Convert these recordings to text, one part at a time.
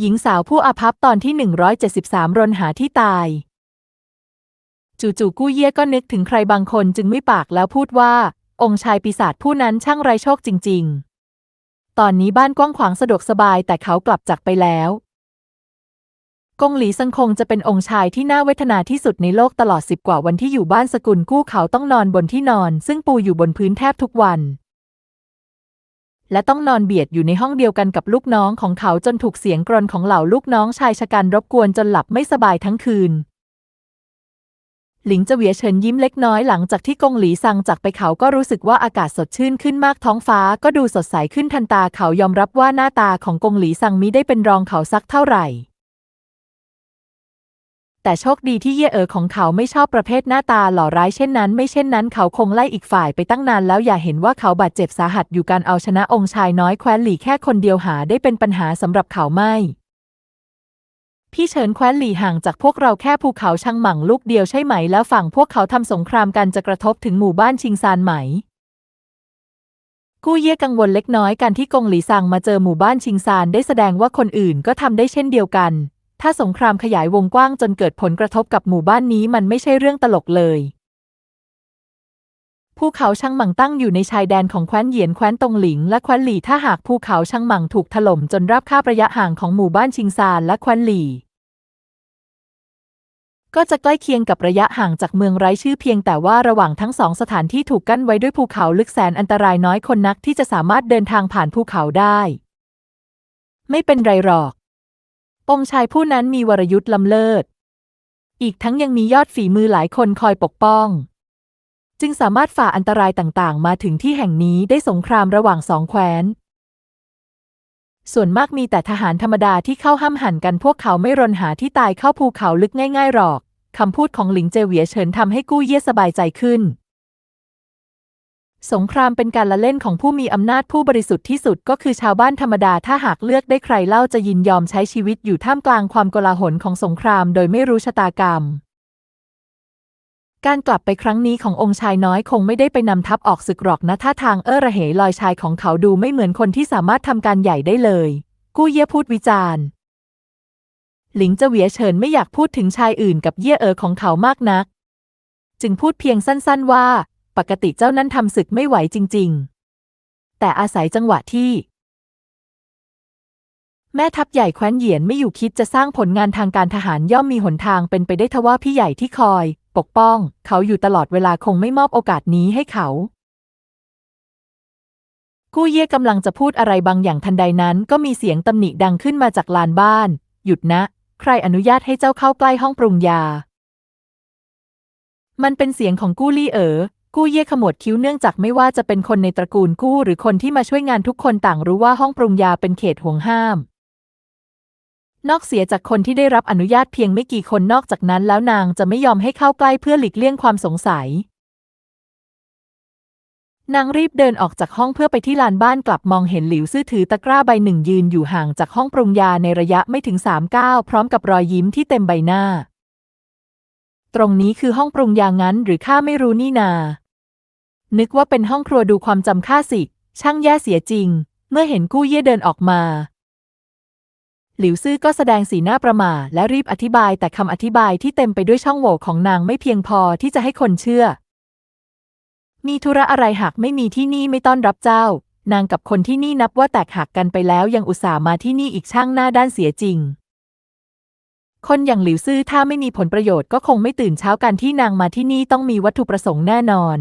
หญิงสาวผู้อาภัพตอนที่ 173 รนหาที่ตาย จู่ๆกู้เย่ก็นึกถึงใครบางคนจึงไม่ปากแล้วพูดว่า องค์ชายปีศาจผู้นั้นช่างไรโชคจริง ๆ ตอนนี้บ้านกว้างขวางสะดวกสบายแต่เขากลับจากไปแล้ว กงหลีซังคงจะเป็นองค์ชายที่น่าเวทนาที่สุดในโลกตลอดสิบกว่าวันที่อยู่บ้านสกุลกู้เขาต้องนอนบนที่นอน ซึ่งปูอยู่บนพื้นแทบทุกวัน และต้องนอนเบียดอยู่ในห้องเดียวกันกับลูกน้องของเขาจนถูกเสียงกรนของเหล่าลูกน้องชายชะกันรบกวนจนหลับไม่สบายทั้งคืน หลิงเจเวียเฉินยิ้มเล็กน้อยหลังจากที่กงหลีซังจากไปเขาก็รู้สึกว่าอากาศสดชื่นขึ้นมากท้องฟ้าก็ดูสดใสขึ้นทันตาเขายอมรับว่าหน้าตาของกงหลีซังมิได้เป็นรองเขาสักเท่าไหร่ แต่โชคดีที่เย่เอ๋อของเขาไม่ชอบประเภทหน้าตาหล่อร้ายเช่นนั้น ไม่เช่นนั้นเขาคงไล่อีกฝ่ายไปตั้งนานแล้วอย่าเห็นว่าเขาบาดเจ็บสาหัสอยู่การเอาชนะองค์ชายน้อยแคว้นหลี่แค่คนเดียวหาได้เป็นปัญหาสำหรับเขาไม่ พี่เฉินแคว้นหลี่ห่างจากพวกเราแค่ภูเขาชังหมั่งลูกเดียวใช่ไหม แล้วฝั่งพวกเขาทำสงครามกันจะกระทบถึงหมู่บ้านชิงซานไหมกู้เย่กังวลเล็กน้อยการที่กงหลีซังมาเจอหมู่บ้านชิงซานได้แสดงว่าคนอื่นก็ทำได้เช่นเดียวกัน ถ้าสงครามขยายวงกว้างจนเกิดผลกระทบกับหมู่บ้านนี้มันไม่ใช่เรื่องตลกเลย ภูเขาชังหมังตั้งอยู่ในชายแดนของแคว้นเหยียนแคว้นตงหลิง และแคว้นหลี่ถ้าหากภูเขาชังหมังถูกถล่มจนราบคาบระยะห่างของหมู่บ้านชิงซานและแคว้นหลี่ ก็จะใกล้เคียงกับระยะห่างจากเมืองไร้ชื่อเพียงแต่ว่าระหว่างทั้งสองสถานที่ถูกกั้นไว้ด้วยภูเขาลึกแสนอันตรายน้อยคนนักที่จะสามารถเดินทางผ่านภูเขาได้ ไม่เป็นไรหรอก องค์ชายผู้นั้นมีวรยุทธ์ล้ำเลิศ อีกทั้งยังมียอดฝีมือหลายคนคอยปกป้อง จึงสามารถฝ่าอันตรายต่างๆ มาถึงที่แห่งนี้ได้สงครามระหว่างสองแคว้น ส่วนมากมีแต่ทหารธรรมดาที่เข้าห้ามหันกันพวกเขาไม่รนหาที่ตายเข้าภูเขาลึกง่ายๆหรอก คำพูดของหลิงเจเวียเฉินทำให้กู้เย่สบายใจขึ้น สงครามเป็นการละเล่นของผู้มีอำนาจผู้บริสุทธิ์ที่สุดก็คือชาวบ้านธรรมดาถ้าหากเลือกได้ใครเล่าจะยินยอมใช้ชีวิตอยู่ท่ามกลางความโกลาหลของสงครามโดยไม่รู้ชะตากรรม การกลับไปครั้งนี้ขององค์ชายน้อยคงไม่ได้ไปนำทัพออกศึกหรอกนะท่าทางเอ้อระเหยลอยชายของเขาดูไม่เหมือนคนที่สามารถทำการใหญ่ได้เลย กู้เย่พูดวิจารณ์ หลิงเจเวียเฉินไม่อยากพูดถึงชายอื่นกับเย่เอ๋อของเขามากนัก จึงพูดเพียงสั้นๆว่า ปกติเจ้านั้นทำศึกไม่ไหวจริง ๆ แต่อาศัยจังหวะที่ แม่ทัพใหญ่แคว้นเหยียนไม่อยู่คิดจะสร้างผลงานทางการทหารย่อมมีหนทางเป็นไปได้ทว่าพี่ใหญ่ที่คอย ปกป้อง เขาอยู่ตลอดเวลาคงไม่มอบโอกาสนี้ให้เขากู้เย่กำลังจะพูดอะไรบางอย่างทันใดนั้นก็มีเสียงตำหนิดังขึ้นมาจากลานบ้าน หยุดนะ ใครอนุญาตให้เจ้าเข้าใกล้ห้องปรุงยา มันเป็นเสียงของกู้ลี่เอ๋อ กู้เย่ขมวดคิ้วเนื่องจากไม่ว่าจะเป็นคนในตระกูลกู้หรือคนที่มาช่วยงานทุกคนต่างรู้ว่าห้องปรุงยาเป็นเขตห่วงห้าม นอกเสียจากคนที่ได้รับอนุญาตเพียงไม่กี่คนนอกจากนั้นแล้วนางจะไม่ยอมให้เข้าใกล้เพื่อหลีกเลี่ยงความสงสัย นางรีบเดินออกจากห้องเพื่อไปที่ลานบ้านกลับมองเห็นหลิวซื่อถือตะกร้าใบหนึ่งยืนอยู่ห่างจากห้องปรุงยาในระยะไม่ถึงสามก้าวพร้อมกับรอยยิ้มที่เต็มใบหน้า ตรงนี้คือห้องปรุงยางั้นหรือข้าไม่รู้นี่นา นึกว่าเป็นห้องครัวดูความจำข้าสิ ช่างแย่เสียจริง เมื่อเห็นกู้เย่เดินออกมา หลิวซื่อก็แสดงสีหน้าประหม่าและรีบอธิบายแต่คำอธิบายที่เต็มไปด้วยช่องโหว่ของนางไม่เพียงพอที่จะให้คนเชื่อ มีธุระอะไรหากไม่มีที่นี่ไม่ต้อนรับเจ้า นางกับคนที่นี่นับว่าแตกหักกันไปแล้วยังอุตส่าห์มาที่นี่อีกช่างหน้าด้านเสียจริง คนอย่างหลิวซื่อถ้าไม่มีผลประโยชน์ก็คงไม่ตื่นเช้ากันที่นางมาที่นี่ต้องมีวัตถุประสงค์แน่นอน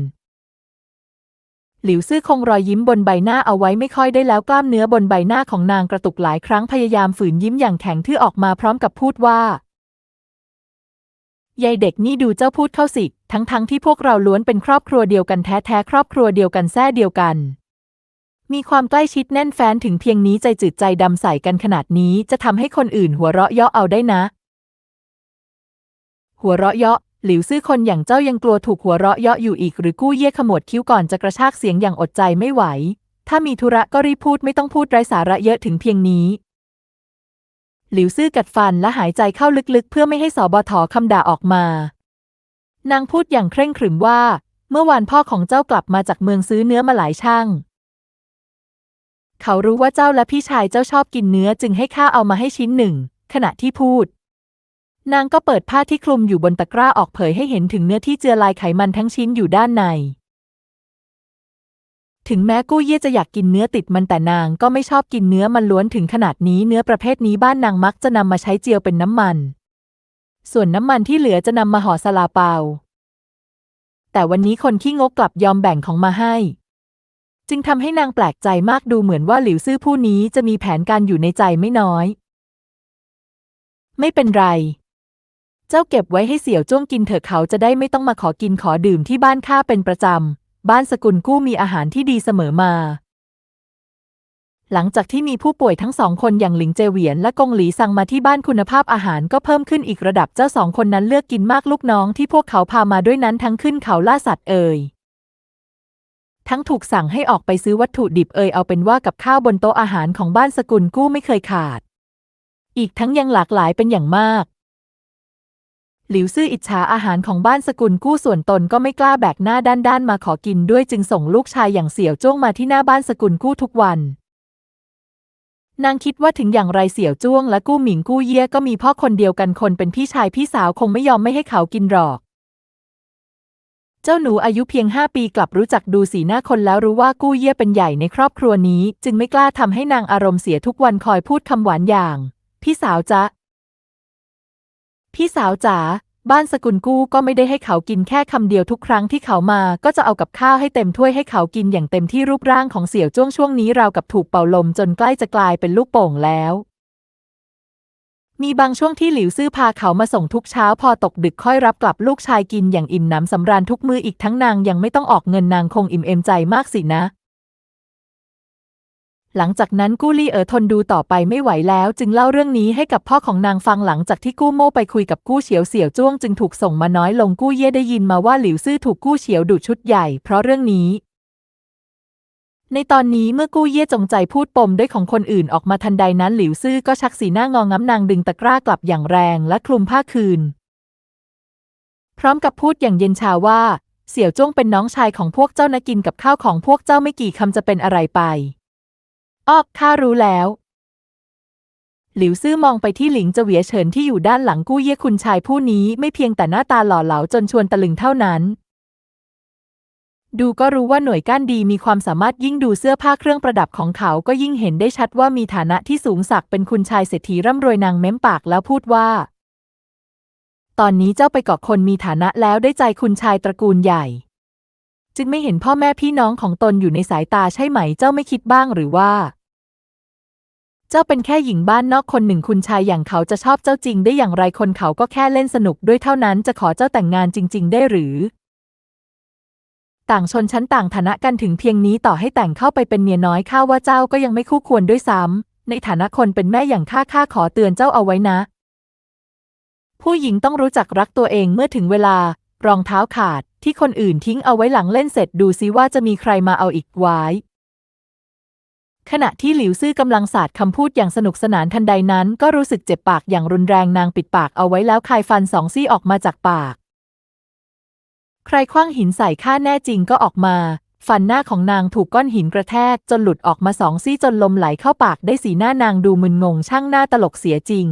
หลิวซื่อคงรอยยิ้มบนใบหน้าเอาไว้ไม่ค่อยได้แล้วกล้ามเนื้อบนใบหน้าของนางกระตุกหลายครั้งพยายามฝืนยิ้มอย่างแข็งทื่อออกมาพร้อมกับพูดว่ายายเด็กนี่ดูเจ้าพูดเข้าสิ ทั้งๆทที่พวกเราล้วนเป็นครอบครัวเดียวกันแท้ๆครอบครัวเดียวกันแท้เดียวกัน มีความใกล้ชิดแน่นแฟ้นถึงเพียงนี้ใจจืดใจดำใส่กันขนาดนี้จะทำให้คนอื่นหัวเราะเยาะเอาได้นะ หัวเราะเยาะ หลิวซื่อคนอย่างเจ้ายังกลัวถูกหัวเราะเยาะอยู่อีกหรือกู้เย่ขมวดคิ้วก่อนจะกระชากเสียงอย่างอดใจไม่ไหว ถ้ามีธุระก็รีบพูดไม่ต้องพูดไร้สาระเยอะถึงเพียงนี้หลิวซื่อกัดฟันและหายใจเข้าลึกๆ เพื่อไม่ให้สอบทคำด่าออกมา นางพูดอย่างเคร่งขรึมว่า เมื่อวานพ่อของเจ้ากลับมาจากเมืองซื้อเนื้อมาหลายช่าง เขารู้ว่าเจ้าและพี่ชายเจ้าชอบกินเนื้อจึงให้ข้าเอามาให้ชิ้นหนึ่ง ขณะที่พูด นางก็เปิดผ้าที่คลุมอยู่บนตะกร้าออกเผยให้เห็นถึงเนื้อที่เจือลายไขมันทั้งชิ้นอยู่ด้านใน ถึงแม้กู้เย่จะอยากกินเนื้อติดมันแต่นางก็ไม่ชอบกินเนื้อมันล้วนถึงขนาดนี้เนื้อประเภทนี้บ้านนางมักจะนำมาใช้เจียวเป็นน้ำมัน ส่วนน้ำมันที่เหลือจะนำมาห่อสลาเปา แต่วันนี้คนขี้งกกลับยอมแบ่งของมาให้ จึงทำให้นางแปลกใจมากดูเหมือนว่าหลิวซื่อผู้นี้จะมีแผนการอยู่ในใจไม่น้อย ไม่เป็นไร จ้าเก็บไว้ให้เสี่ยวจ้วงกินเถอะเขาจะได้ไม่ต้องมาขอกินขอดื่มที่บ้านข้าเป็นประจำ บ้านสกุลกู้มีอาหารที่ดีเสมอมา หลังจากที่มีผู้ป่วยทั้งสองคนอย่างหลิงเจเหวียนและกงหลีสั่งมาที่บ้านคุณภาพอาหารก็เพิ่มขึ้นอีกระดับเจ้าสองคนนั้นเลือกกินมากลูกน้องที่พวกเขาพามาด้วยนั้นทั้งขึ้นเขาล่าสัตว์เอ่ยทั้งถูกสั่งให้ออกไปซื้อวัตถุดิบเอ่ยเอาเป็นว่ากับข้าวบนโต๊ะอาหารของบ้านสกุลกู้ไม่เคยขาด อีกทั้งยังหลากหลายเป็นอย่างมาก หลิวซื่ออิจฉาอาหารของบ้านสกุลกู้ส่วนตนก็ไม่กล้าแบกหน้าด้านๆมาขอกินด้วยจึงส่งลูกชายอย่างเสี่ยวจ้วงมาที่หน้าบ้านสกุลกู้ทุกวัน นางคิดว่าถึงอย่างไรเสี่ยวจ้วงและกู้หมิงกู้เย่ก็มีพ่อคนเดียวกันคนเป็นพี่ชายพี่สาวคงไม่ยอมไม่ให้เขากินหรอก เจ้าหนูอายุเพียงห้าปีกลับรู้จักดูสีหน้าคนแล้วรู้ว่ากู้เย่เป็นใหญ่ในครอบครัวนี้ จึงไม่กล้าทำให้นางอารมณ์เสียทุกวันคอยพูดคำหวานอย่าง พี่สาวจ๊ะ พี่สาวจ๋าบ้านสกุลกู้ก็ไม่ได้ให้เขากินแค่คำเดียวทุกครั้งที่เขามาก็จะเอากับข้าวให้เต็มถ้วยให้เขากินอย่างเต็มที่รูปร่างของเสี่ยวจ้วงช่วงนี้ราวกับถูกเป่าลมจนใกล้จะกลายเป็นลูกโป่งแล้ว มีบางช่วงที่หลิวซื่อพาเขามาส่งทุกเช้าพอตกดึกค่อยรับกลับลูกชายกินอย่างอิ่มหนำสำราญทุกมืออีกทั้งนางยังไม่ต้องออกเงินนางคงอิ่มเอมใจมากสินะ หลังจากนั้นกู้ลี่เอ๋อทนดูต่อไปไม่ไหวแล้ว จึงเล่าเรื่องนี้ให้กับพ่อของนางฟังหลังจากที่กู้โม่ไปคุยกับกู้เฉียวเสี่ยวจ้วงจึงถูกส่งมาน้อยลงกู้เย่ได้ยินมาว่าหลิวซื่อถูกกู้เฉียวดูชุดใหญ่เพราะเรื่องนี้ ในตอนนี้เมื่อกู้เย่จงใจพูดปมด้วยของคนอื่นออกมาทันใดนั้นหลิวซื่อก็ชักสีหน้างองง้ำนางดึงตะกร้ากลับอย่างแรงและคลุมผ้าคืน พร้อมกับพูดอย่างเย็นชาว่า เสี่ยวจ้วงเป็นน้องชายของพวกเจ้านะกินกับข้าวของพวกเจ้าไม่กี่คำจะเป็นอะไรไป อ้อข้ารู้แล้ว หลิวซื่อมองไปที่หลิงเจเวียเฉินที่อยู่ด้านหลังกู้เย่คุณชายผู้นี้ไม่เพียงแต่หน้าตาหล่อเหลาจนชวนตะลึงเท่านั้น ดูก็รู้ว่าหน่วยก้านดีมีความสามารถยิ่งดูเสื้อผ้าเครื่องประดับของเขาก็ยิ่งเห็นได้ชัดว่ามีฐานะที่สูงสักเป็นคุณชายเศรษฐีร่ำรวยนางเม้มปากแล้วพูดว่า ตอนนี้เจ้าไปเกาะคนมีฐานะแล้วได้ใจคุณชายตระกูลใหญ่ จึงไม่เห็นพ่อแม่พี่น้องของตนอยู่ในสายตาใช่ไหมเจ้าไม่คิดบ้างหรือว่า เจ้าเป็นแค่หญิงบ้านนอกคนหนึ่งคุณชายอย่างเขาจะชอบเจ้าจริงได้อย่างไรคนเขาก็แค่เล่นสนุกด้วยเท่านั้นจะขอเจ้าแต่งงานจริง ๆ ได้หรือ ต่างชนชั้นต่างฐานะกันถึงเพียงนี้ต่อให้แต่งเข้าไปเป็นเมียน้อยข้าว่าเจ้าก็ยังไม่คู่ควรด้วยซ้ำในฐานะคนเป็นแม่อย่างข้าข้าขอเตือนเจ้าเอาไว้นะผู้หญิงต้องรู้จักรักตัวเองเมื่อถึงเวลารองเท้าขาด ที่คนอื่นทิ้งเอาไว้หลังเล่นเสร็จดูซิว่าจะมีใครมาเอาอีกไว้ ขณะที่หลิวซื่อกำลังสาดคำพูดอย่างสนุกสนานทันใดนั้น ก็รู้สึกเจ็บปากอย่างรุนแรงนางปิดปากเอาไว้แล้วคายฟันสองซี่ออกมาจากปาก ใครคว้างหินใส่ข้าแน่จริงก็ออกมา ฟันหน้าของนางถูกก้อนหินกระแทกจนหลุดออกมาสองซี่จนลมไหลเข้าปากได้สีหน้านางดูมึนงงช่างหน้าตลกเสียจริง